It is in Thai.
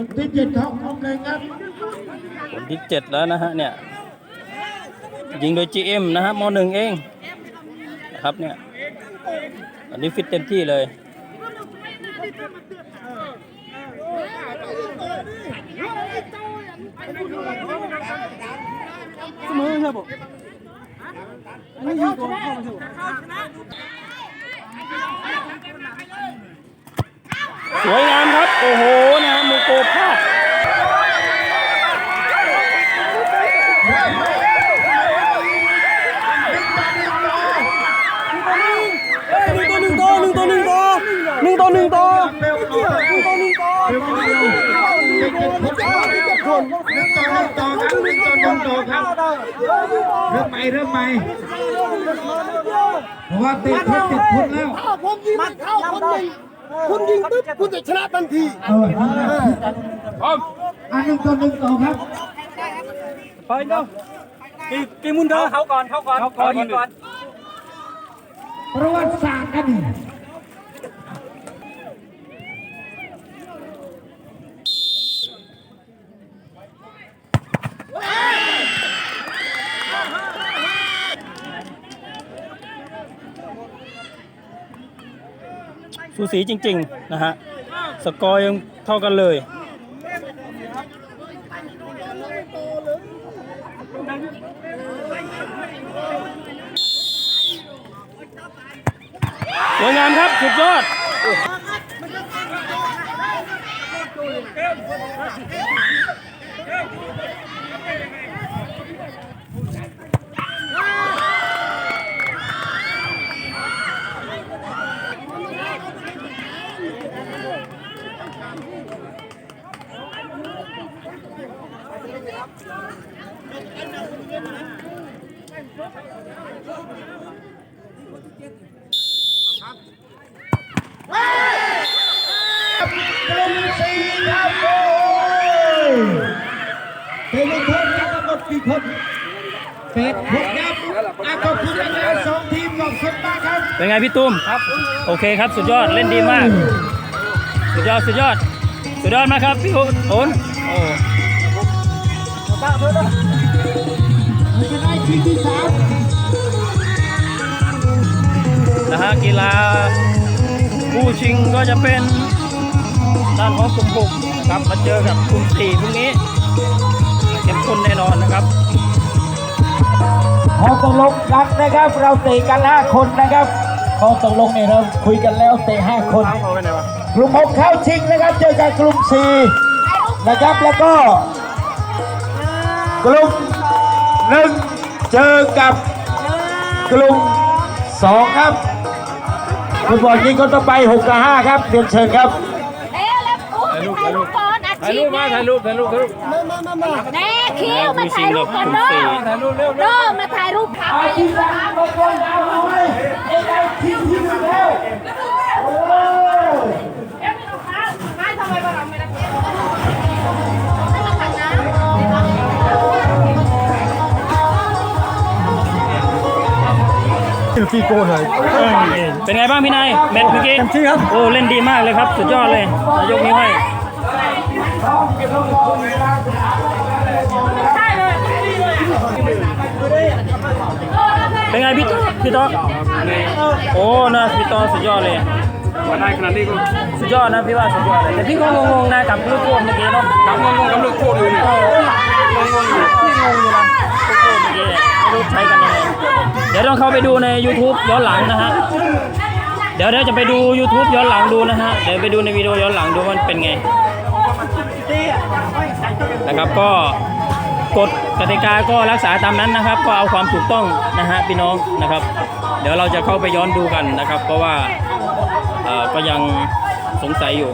คนที่เจ็ดของของเลยครับคนที่เจ็ดแล้วนะฮะเนี่ยยิงโดย GM นะฮะมหนึ่งเองนะครับเนี่ยอันนี้ฟิตเต็มที่เลยเสมอใช่ปะอันนี้ยิงก่อนเข้ามาใช่ปะสวยงามครับ โอ้โห หนึ่งต่อหนึ่งต่อครับหนึ่งต่อหนึ่งต่อครับเริ่มใหม่เริ่มใหม่เพราะว่าเตะครบเจ็ดคนแล้วถ้าผมยิงมันเข้าคนยิงคุณยิงปุ๊บคุณจะชนะทันทีเอออันหนึ่งต่อหนึ่งต่อครับไปเนาะกี่กี่มุนเด้อเขาก่อนเขาก่อนเขาก่อนยิงก่อนประวัติศาสตร์กันนี่ สูสีจริง ๆ นะฮะ สกอร์ยังเท่ากันเลย สวยงามครับสุดยอด เป็นสี่ครับโอ้ยเป็นคนครับหมดกี่คนเป็ดหกครับอะขอบคุณนะครับสองทีมขอบคุณมากครับเป็นไงพี่ตุ้มครับโอเคครับสุดยอดเล่นดีมาก สุดยอดสุดยอด สุดยอดมากครับพี่โอนโอ นโอ้ชนะทีมที่สามนะฮะกีฬาผู้ชิงก็จะเป็นด้านของกลุ่มหกนะครับมาเจอกับกลุ่มสี่พรุ่งนี้เข้มข้นแน่นอนนะครับพอตกลงกันนะครับ เราเตะกันห้าคนนะครับพอตกลงเนี่ยเราคุยกันแล้วเตะห้าคนกลุ่มหกเข้าชิงนะครับ เจอกับกลุ่มสี่นะครับแล้วก็ กลุ่มหนึ่งเจอกับกลุ่มสองครับฟุตบอลยิงก็ต้องไปหกกับห้าครับเรียนเชิญครับเร็วแล้วถ่ายรูปถ่ายรูปก่อนอัดคลิปถ่ายรูปถ่ายรูปถ่ายรูปแน่คิวมาถ่ายรูปก่อนเด้อเด้อมาถ่ายรูปถ่ายทีมละบางคนเอาเอาไว้เอ็นไอทีมที่หนึ่งแล้ว ฟีโก้หน่อยเป็นไงบ้างพี่นายแมตช์เมื่อกี้เต็มที่ครับโอ้เล่นดีมากเลยครับ สุดยอดเลยนายกนิ้วให้เป็นไงพี่ต๊อพี่ต๊อโอ้นะพี่ต๊อสุดยอดเลย มาได้ขนาดนี้ก็สุดยอดนะพี่ว่าสุดยอดเลยแต่พี่ก็งงๆนะกับลูกโป่งเมื่อกี้เนาะกำลังงงกับลูกโคตรอยู่เนี่ยงงๆอยู่พี่งงอยู่นะลูกโป่งเมื่อกี้เนี่ยไม่ รู้ใช้กันยังไงเดี๋ยวต้องเข้าไปดูใน YouTube ย้อนหลังนะฮะ เดี๋ยวเดี๋ยวจะไปดู YouTube ย้อนหลังดูนะฮะ เดี๋ยวไปดูในวิดีโอย้อนหลังดูว่ามันเป็นไง นะครับก็กฎกติกาก็รักษาตามนั้นนะครับ ก็เอาความถูกต้องนะฮะพี่น้องนะครับ เดี๋ยวเราจะเข้าไปย้อนดูกันนะครับ เพราะว่าเออก็ยังสงสัยอยู่